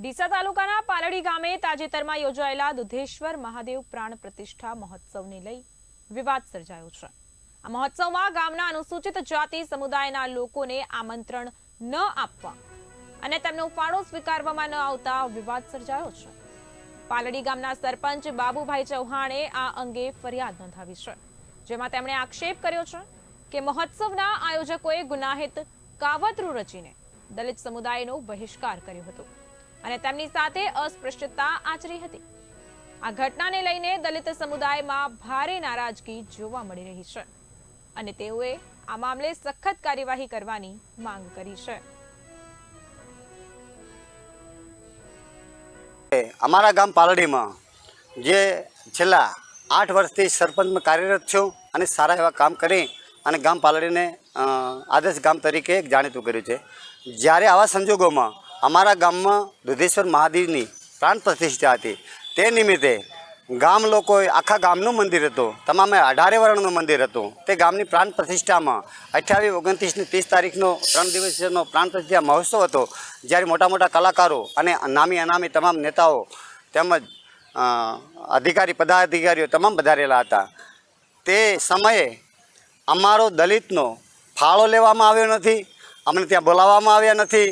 ડીસા તાલુકાના પાલડી ગામે તાજેતરમાં યોજાયેલા દુધેશ્વર મહાદેવ પ્રાણ પ્રતિષ્ઠા મહોત્સવને લઈ વિવાદ સર્જાયો છે. આ મહોત્સવમાં ગામના અનુસૂચિત જાતિ સમુદાયના લોકોને આમંત્રણ ન આપવા અને તેમનો ફાળો સ્વીકારવામાં ન આવતા વિવાદ સર્જાયો છે. પાલડી ગામના સરપંચ બાબુભાઈ ચૌહાણે આ અંગે ફરિયાદ નોંધાવી છે, જેમાં તેમણે આક્ષેપ કર્યો છે કે મહોત્સવના આયોજકોએ ગુનાહિત કાવતરું રચીને દલિત સમુદાયનો બહિષ્કાર કર્યો હતો. અને તેમની સાથે અસ્પૃશ્યતા આચરી હતી. આ ઘટનાને લઈને દલિત સમુદાયમાં ભારે નારાજગી જોવા મળી રહી છે અને તેઓએ આ મામલે સખત કાર્યવાહી કરવાની માંગ કરી છે. અમારા ગામ પાલડીમાં જે છેલ્લા આઠ વર્ષથી સરપંચમાં કાર્યરત છું અને સારા એવા કામ કરી અને ગામ પાલડીને આદર્શ ગામ તરીકે જાણીતું કર્યું છે. જ્યારે આવા સંજોગોમાં અમારા ગામમાં દુધેશ્વર મહાદેવની પ્રાણ પ્રતિષ્ઠા હતી. તે નિમિત્તે ગામ લોકોએ આખા ગામનું મંદિર હતું. તમામે અઢારે વર્ણનું મંદિર હતું. તે ગામની પ્રાણ પ્રતિષ્ઠામાં અઠ્યાવીસ ઓગણત્રીસની ત્રીસ તારીખનો ત્રણ દિવસનો પ્રાણ પ્રતિષ્ઠા મહોત્સવ હતો, જ્યારે મોટા મોટા કલાકારો અને નામી અનામી તમામ નેતાઓ તેમજ અધિકારી, પદાધિકારીઓ તમામ વધારેલા હતા. તે સમયે અમારો દલિતનો ફાળો લેવામાં આવ્યો નથી, અમને ત્યાં બોલાવવામાં આવ્યા નથી